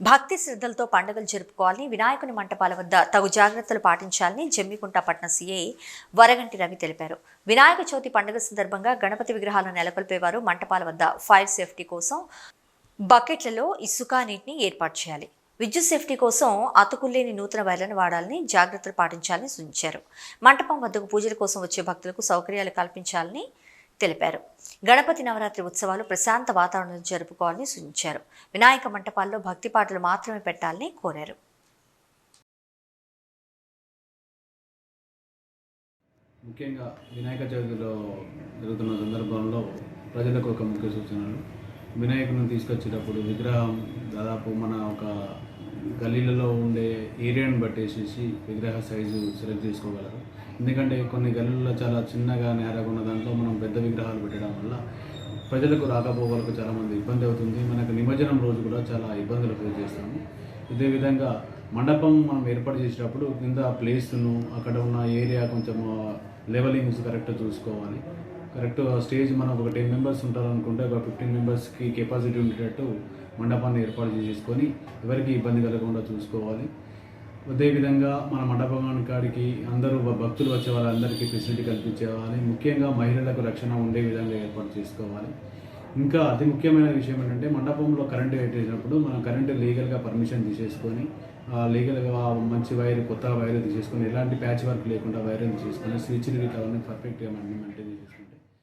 భక్తి శ్రద్ధలతో పండుగలు జరుపుకోవాలని వినాయకుని మంటపాల వద్ద తగు జాగ్రత్తలు పాటించాలని జమ్మికుంట పట్న సీఐ వరగంటి రవి తెలిపారు. వినాయక చవితి పండుగ సందర్భంగా గణపతి విగ్రహాలను నెలకొల్పేవారు మంటపాల వద్ద ఫైర్ సేఫ్టీ కోసం బకెట్లలో ఇసుక నీటిని ఏర్పాటు చేయాలి. విద్యుత్ సేఫ్టీ కోసం అతుకులేని నూతన వైర్లను వాడాలని జాగ్రత్తలు పాటించాలని సూచించారు. మంటపం వద్దకు పూజల కోసం వచ్చే భక్తులకు సౌకర్యాలు కల్పించాలని తెలిపారు. గణపతి నవరాత్రి ఉత్సవాలు ప్రశాంత వాతావరణంలో జరుపుకోవాలని సూచించారు. వినాయక మంటపాల్లో భక్తి పాటలు మాత్రమే పెట్టాలని కోరారు. ముఖ్యంగా వినాయక చవితిలో జరుగుతున్న సందర్భంలో ప్రజలకు ఒక ముఖ్య సూచనలు. వినాయకుని తీసుకొచ్చేటప్పుడు విగ్రహం దాదాపు మన ఒక గల్లీలలో ఉండే ఏరియాని బట్టేసేసి విగ్రహ సైజు సెలెక్ట్ చేసుకోగలరు. ఎందుకంటే కొన్ని గల్లీలలో చాలా చిన్నగా నేరగా ఉన్న దాంట్లో మనం పెద్ద విగ్రహాలు పెట్టడం వల్ల ప్రజలకు రాకపోకలకు చాలామంది ఇబ్బంది అవుతుంది. మనకు నిమజ్జనం రోజు కూడా చాలా ఇబ్బందులు ఫేస్ చేస్తాము. ఇదే విధంగా మండపం మనం ఏర్పాటు చేసేటప్పుడు కింద ప్లేస్ను అక్కడ ఉన్న ఏరియా కొంచెం లెవెలింగ్స్ కరెక్ట్ చూసుకోవాలి. కరెక్ట్ స్టేజ్ మనం ఒక టెన్ మెంబర్స్ ఉంటారు అనుకుంటే ఒక ఫిఫ్టీన్ మెంబర్స్కి కెపాసిటీ ఉండేటట్టు మండపాన్ని ఏర్పాటు చేసుకొని ఎవరికి ఇబ్బంది కలగకుండా చూసుకోవాలి. అదేవిధంగా మన మండపం కాడికి అందరూ భక్తులు వచ్చే వాళ్ళందరికీ ఫెసిలిటీ కల్పించేవాలి ముఖ్యంగా మహిళలకు రక్షణ ఉండే విధంగా ఏర్పాటు చేసుకోవాలి. ఇంకా అతి ముఖ్యమైన విషయం ఏంటంటే మండపంలో కరెంటు పెట్టేసినప్పుడు మనం కరెంటు లీగల్గా పర్మిషన్ తీసేసుకొని ఆ లీగల్గా మంచి వైర్ కొత్త వైర్ తీసేసుకొని ఎలాంటి ప్యాచ్ వర్క్ లేకుండా వైర్ తీసుకొని స్విచ్ అవన్నీ పర్ఫెక్ట్గా మనం మెయింటైన్ చేసేసుకొని